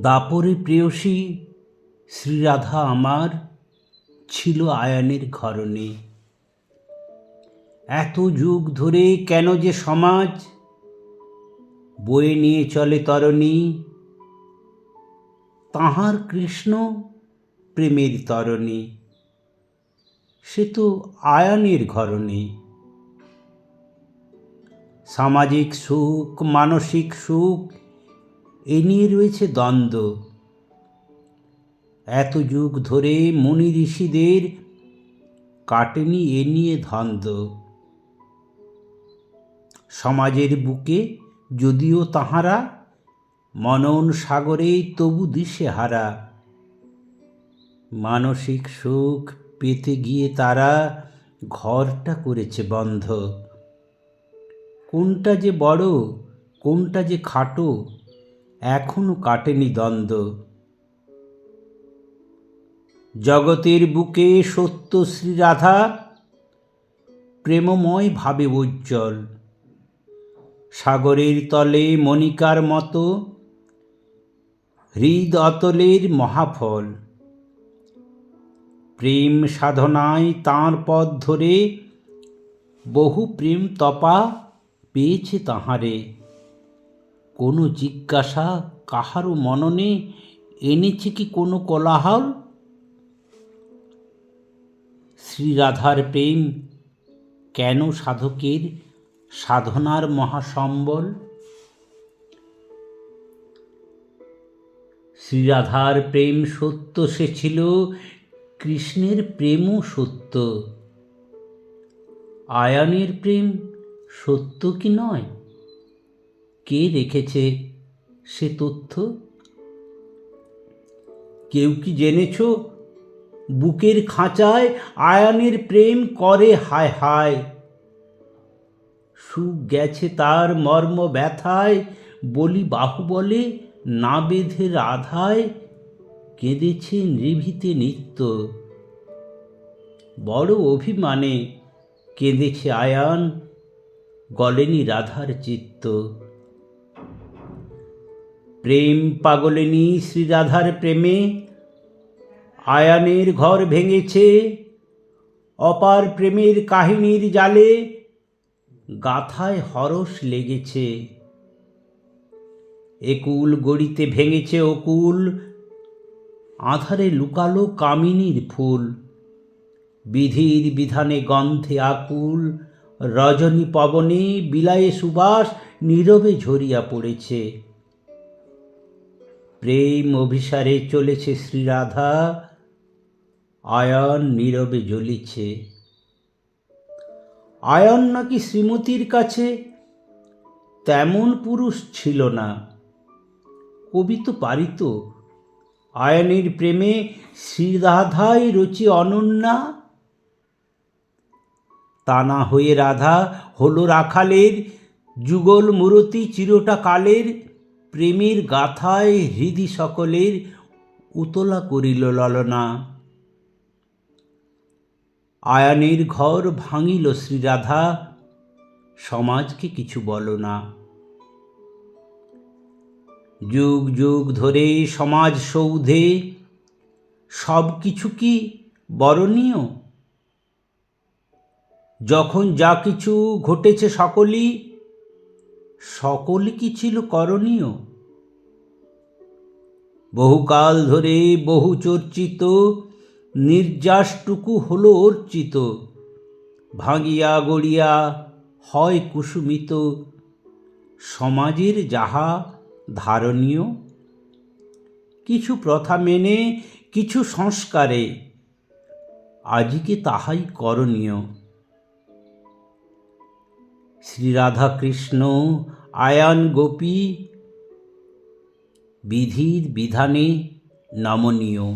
দাপরে প্রেয়সী শ্রীরাধা আমার ছিল আয়ানের ঘরণে। এত যুগ ধরে কেন যে সমাজ বয়ে নিয়ে চলে তরণী, তাহার কৃষ্ণ প্রেমের তরণী, সে তো আয়ানের ঘরণে। সামাজিক সুখ, মানসিক সুখ এ নিয়ে রয়েছে দ্বন্দ্ব। এত যুগ ধরে মুনি ঋষিদের কাটেনি এ নিয়ে ধন্দ। সমাজের বুকে যদিও তাহারা, মনন সাগরে তবু দিশে হারা মানসিক সুখ পেতে গিয়ে তারা ঘরটা করেছে বন্ধ। কোনটা যে বড়, কোনটা যে খাটো এখনও কাটেনি দ্বন্দ্ব। জগতের বুকে সত্য শ্রীরাধা, প্রেমময় ভাবে উজ্জ্বল। সাগরের তলে মণিকার মতো, হৃদ অতলের মহাফল। প্রেম সাধনায় তাঁর পথ ধরে বহু প্রেম তপা পেয়েছে তাহারে। কোনো জিজ্ঞাসা কাহারও মননে এনেছে কি কোনো কোলাহল? শ্রীরাধার প্রেম কেন সাধকের সাধনার মহাসম্বল? শ্রীরাধার প্রেম সত্য সে ছিল, কৃষ্ণের প্রেমও সত্য। আয়ানের প্রেম সত্য কি নয়? কে রেখেছে সে তথ্য? কেউ কি জেনেছ? বুকের খাঁচায় আয়ানের প্রেম করে হায় হায়। সুখ গেছে তার মর্ম ব্যথায়, বলি বাহুবলে না বেঁধে রাধায়, কেঁদেছে নিভিতে নিত্য। বড় অভিমানে কেঁদেছে আয়ান, গলেনি রাধার চিত্ত। প্রেম পাগলিনী শ্রীরাধার প্রেমে আয়ানের ঘর ভেঙেছে, অপার প্রেমের কাহিনীর জালে গাথায় হরস লেগেছে। একুল গড়িতে ভেঙেছে অকুল, আধারে লুকালো কামিনীর ফুল। বিধির বিধানে গন্ধে আকুল, রজনী পবনে বিলায়ে সুবাস, নীরবে ঝরিয়া পড়েছে। প্রেম অভিসারে চলেছে শ্রীরাধা। আয়ন নীরবে জ্বলিছে। আয়ন নাকি শ্রীমতীর কাছে? তেমন পুরুষ ছিল না। কবি তো পারিত। আয়নের প্রেমে শ্রীরাধাই রচি অনন্যা। তা না হয়ে রাধা হলো রাখালের, যুগল মূরতি চিরটা কালের। প্রেমের গাথায় হৃদি সকলের উতলা করিল ললনা। আয়ানের ঘর ভাঙিল শ্রীরাধা, সমাজকে কিছু বলো না যুগ যুগ ধরে সমাজ সৌধে, সব কিছু কি বরণীয়? যখন যা কিছু ঘটেছে সকলই সকল কি ছিল করণীয়? বহুকাল ধরে বহু চর্চিত, নির্যাসটুকু হল অর্চিত, ভাঙিয়া গড়িয়া হয় কুসুমিত। সমাজের যাহা ধারণীয়, কিছু প্রথা মেনে, কিছু সংস্কারে, আজকে তাহাই করণীয়। শ্রীরাধাকৃষ্ণ আয়ান গোপী বিধির বিধানে নমনীয়।